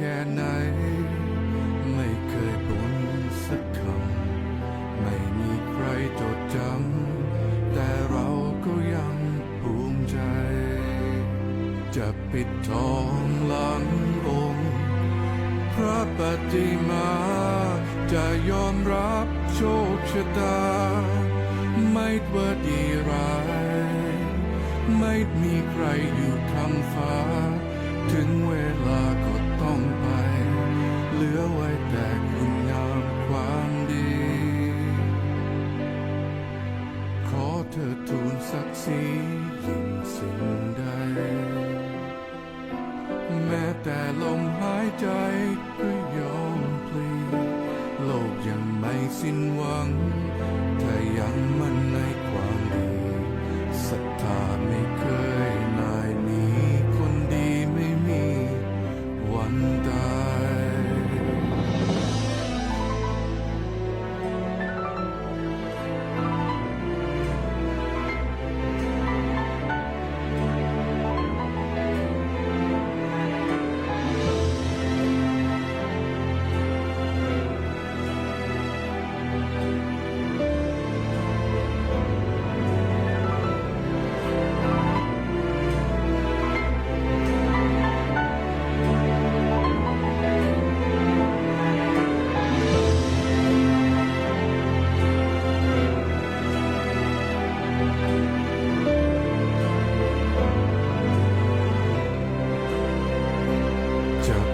แค่ไหน ไม่เคยบ่นสักคำ ไม่มีใครจดจำ แต่เราก็ยังภูมิใจ จะปิดทองหลังองค์ พระปฏิมา จะยอมรับโชคชะตา ไม่ว่าดีร้าย ไม่มีใครอยู่คำฟ้า ถึงเวลาก็ ต้องไป เหลือไว้แต่คุณงามความดี ขอเธอทูลศักดิ์ศรียิ่งสิ่งใด แม้แต่ลมหายใจก็ยอมพลีโลกยังไม่สิ้นหวัง ถ้ายังมั่นในความดีศรัทธา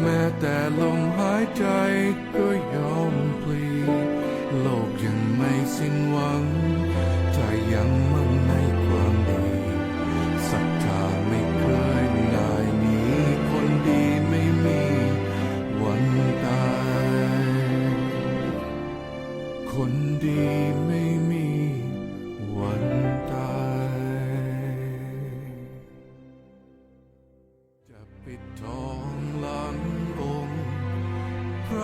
แม้แต่ลมหายใจก็ยอม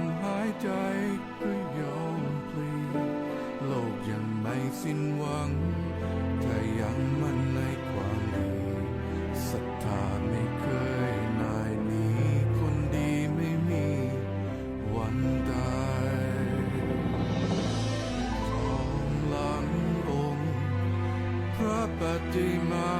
ม สิ้นหวังถ้ายังมั่นในความดีศรัทธาไม่เคยนายหนีคนดีไม่มีวันตายทองหลังองค์ พระปฏิมา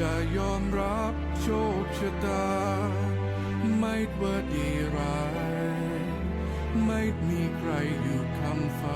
จะยอมรับโชคชะตา ไม่ว่าดีร้าย ไม่มีใครอยู่คำฟ้า